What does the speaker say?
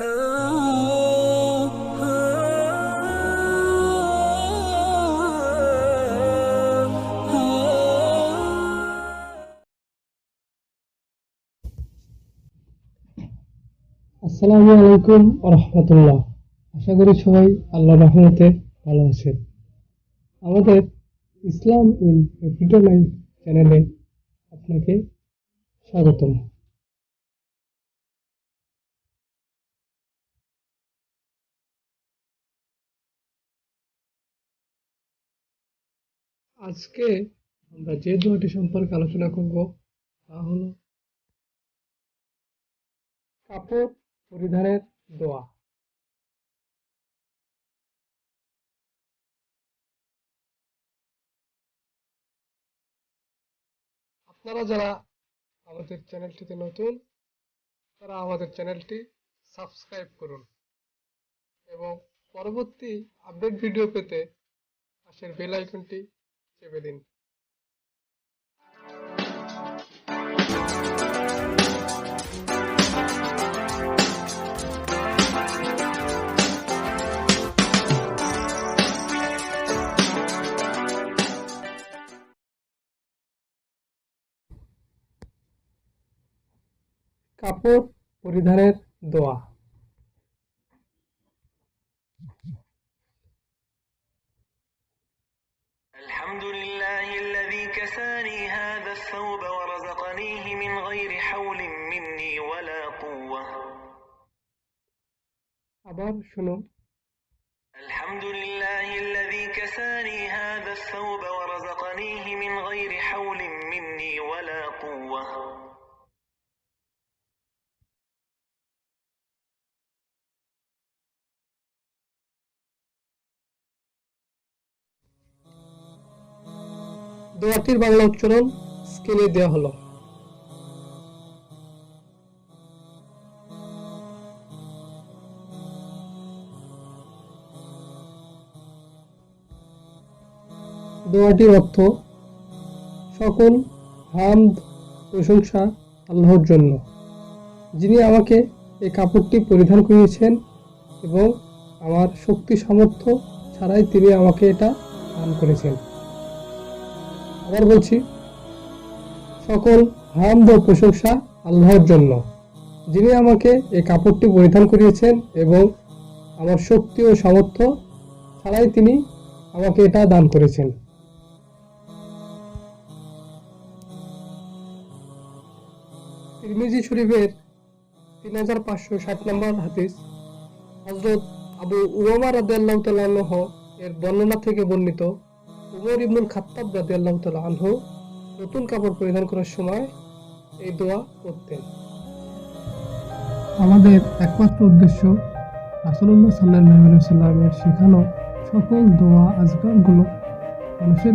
আসসালামু আলাইকুম রহমতুল্লাহ আশা করি সবাই আল্লাহ রহমতে ভালো আছেন। আমাদের ইসলাম ইন এফ্রিডে লাইফ চ্যানেলে আপনাকে স্বাগতম। আজকে আমরা যে দোয়াটি সম্পর্কে আলোচনা করব তা হলো কাপড় পরিধানের দোয়া। আপনারা যারা আমাদের চ্যানেলটিতে নতুন, তারা আমাদের চ্যানেলটি সাবস্ক্রাইব করুন এবং পরবর্তী আপডেট ভিডিও পেতে পাশের বেল আইকনটি চেপে কাপড় পরিধানের দোয়া। الحمد لله الذي كساني هذا الثوب ورزقنيه من غير حول مني ولا قوة আবার শুনুন الحمد لله الذي كساني هذا الثوب ورزقنيه من غير حول مني ولا قوة দোয়াটির বাংলা উচ্চারণ স্ক্রিনে দেওয়া হলো। দোয়াটির অর্থ, সকল হামদ, প্রশংসা আল্লাহর জন্য। যিনি আমাকে এই কাপড়টি পরিধান করিয়েছেন এবং আমার শক্তি সামর্থ্য ছাড়াই তিনি আমাকে এটা দান করেছেন। আবার বলছি, সকল হামদ ও প্রশংসা আল্লাহর জন্য, যিনি আমাকে এই কাপড়টি পরিধান করিয়েছেন এবং আমার শক্তি ও সামর্থ্য ছাড়াই তিনি আমাকে এটা দান করেছেন। তিরমিজি শরীফের তিন হাজার পাঁচশো ষাট নম্বর হাদিস হজরত আবু রাদিয়াল্লাহু তাআলা এর বর্ণনা থেকে বর্ণিত উমর ইবনুল খাত্তাব আল্লাহ তালা আনহু নতুন কাপড় পরিধান করার সময় এই দোয়া করতেন। আমাদের একমাত্র উদ্দেশ্য রাসুল্লাহ সাল্লাহ সাল্লামের শেখানো সকল দোয়া আজকারগুলো মানুষের